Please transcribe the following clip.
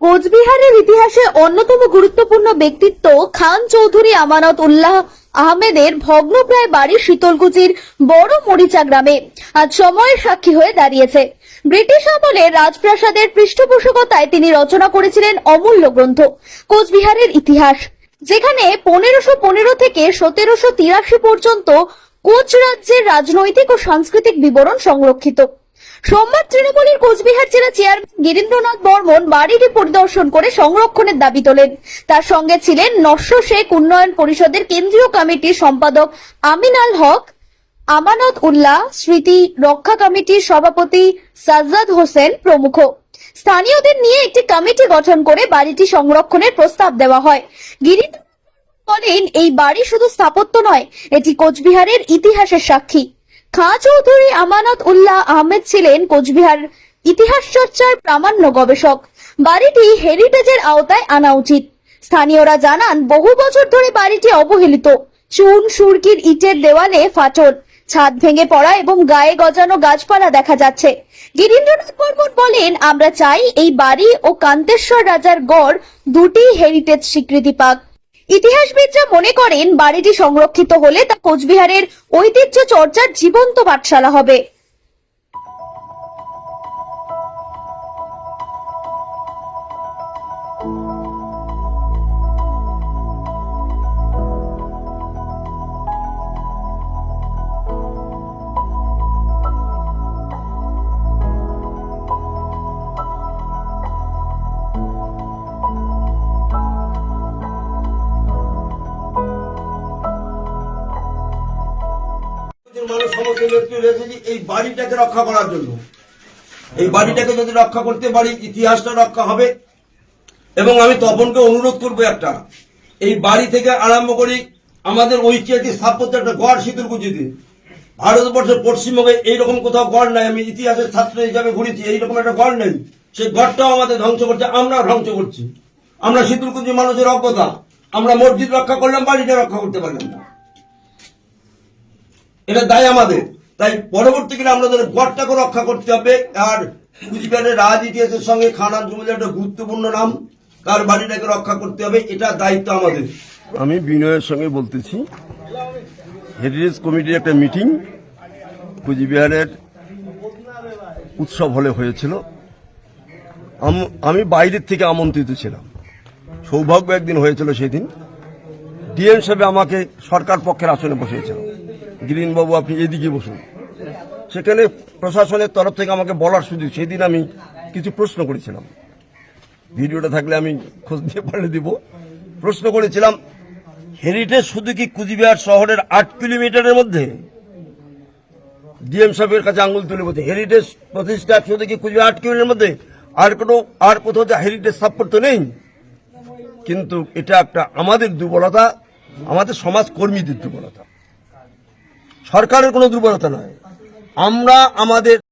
কোচবিহারের ইতিহাসে অন্যতম গুরুত্বপূর্ণ ব্যক্তিত্ব খান চৌধুরী আমানত উল্লাহ আহমেদের ভগ্নপ্রায় বাড়ি শীতলকুচির বড় মরিচা গ্রামে আজ সময়ের সাক্ষী হয়ে দাঁড়িয়েছে। ব্রিটিশ আমলে রাজপ্রাসাদের পৃষ্ঠপোষকতায় তিনি রচনা করেছিলেন অমূল্য গ্রন্থ, কোচবিহারের ইতিহাস, যেখানে পনেরোশো পনেরো থেকে সতেরোশো তিরাশি পর্যন্ত কোচ রাজ্যের রাজনৈতিক ও সাংস্কৃতিক বিবরণ সংরক্ষিত। সোমবার তৃণমূলের কোচবিহার জেলা চেয়ারম্যান গিরীন্দ্রনাথ বর্মন বাড়িটি পরিদর্শন করে সংরক্ষণের দাবি তোলেন। তার সঙ্গে ছিলেন নস্য শেখ উন্নয়ন পরিষদের কেন্দ্রীয় কমিটির সম্পাদক আমিনাল হক, আমানত উল্লাহ, স্মৃতি রক্ষা কমিটির সভাপতি সাজ্জাদ হোসেন প্রমুখ। স্থানীয়দের নিয়ে একটি কমিটি গঠন করে বাড়িটি সংরক্ষণের প্রস্তাব দেওয়া হয়। গিরীন্দ্র বলেন, এই বাড়ি শুধু স্থাপত্য নয়, এটি কোচবিহারের ইতিহাসের সাক্ষী। খাঁ চৌধুরী আমানত উল্লাহ আহমেদ ছিলেন কোচবিহার ইতিহাস চর্চার প্রামাণ্য গবেষক। বাড়িটি হেরিটেজের আওতায় আনা উচিত। স্থানীয়রা জানান, বহু বছর ধরে বাড়িটি অবহেলিত। চুন, সুরকির ইটের দেওয়ালে ফাটল, ছাদ ভেঙে পড়া এবং গায়ে গজানো গাছপালা দেখা যাচ্ছে। গিরীন্দ্রনাথ বর্মন বলেন, আমরা চাই এই বাড়ি ও কান্তেশ্বর রাজার গড় দুটি হেরিটেজ স্বীকৃতি পাক। ইতিহাসবিদরা মনে করেন বাড়িটি সংরক্ষিত হলে তা কোচবিহারের ঐতিহ্য চর্চার জীবন্ত পাঠশালা হবে। মানুষ সমস্ত রয়েছে যে এই বাড়িটাকে রক্ষা করার জন্য। এই বাড়িটাকে যদি রক্ষা করতে পারি, ইতিহাসটা রক্ষা হবে। এবং আমি তপনকে অনুরোধ করব একটা, এই বাড়ি থেকে আরম্ভ করি, আমাদের ঐতিহাসিক স্থাপত্য একটা গড় শীতলকুচিতে ভারতবর্ষের পশ্চিমবঙ্গে এইরকম কোথাও গড় নাই, আমি ইতিহাসের ছাত্র হিসাবে ঘুরেছি এইরকম একটা গড় নেই। সেই গড়টাও আমাদের ধ্বংস করছে আমরা ধ্বংস করছি। আমরা শীতলকুচি মানুষের অজ্ঞতা, আমরা মসজিদ রক্ষা করলাম, বাড়িটা রক্ষা করতে পারলাম না। এটা দায় আমাদের। তাই পরবর্তীকালে আমাদের গড়টাকে রক্ষা করতে হবে। আর কুচবিহারের রাজ ইতিহাসের সঙ্গে খানার জমিদার একটা গুরুত্বপূর্ণ নাম, কার বাড়িটাকে রক্ষা করতে হবে, এটা দায়িত্ব আমাদের। আমি বিনয়ের সঙ্গে বলতেছি হেরিটেজ কমিটির একটা মিটিং কুচবিহারের উৎসব হলে হয়েছিল। আম- আমি বাইরের থেকে আমন্ত্রিত ছিলাম। সৌভাগ্য একদিন হয়েছিল সেদিন। ডিএম সাহেব আমাকে সরকার পক্ষের আসনে বসিয়েছিল গিরিনবাবু, আপনি এদিকে বসুন। সেখানে প্রশাসনের তরফ থেকে আমাকে বলার সুযোগ, সেদিন আমি কিছু প্রশ্ন করেছিলাম। ভিডিওটা থাকলে আমি খোঁজ দিয়ে পাঠিয়ে দিব। প্রশ্ন করেছিলাম হেরিটেজ শুধু কি কুচবিহার শহরের আট কিলোমিটারের মধ্যে? ডিএম সাহেবের কাছে আঙুল তুলে বলছে হেরিটেজ প্রতিষ্ঠা শুধু কি কুচবিহার আট কিলোমিটারের মধ্যে? আর কোনো, আর কোথাও যে হেরিটেজ স্থাপত্য নেই? কিন্তু এটা একটা আমাদের দুর্বলতা, আমাদের সমাজ কর্মীদের দুর্বলতা। সরকারের কোনো দুর্বলতা নয়। আমরা আমাদের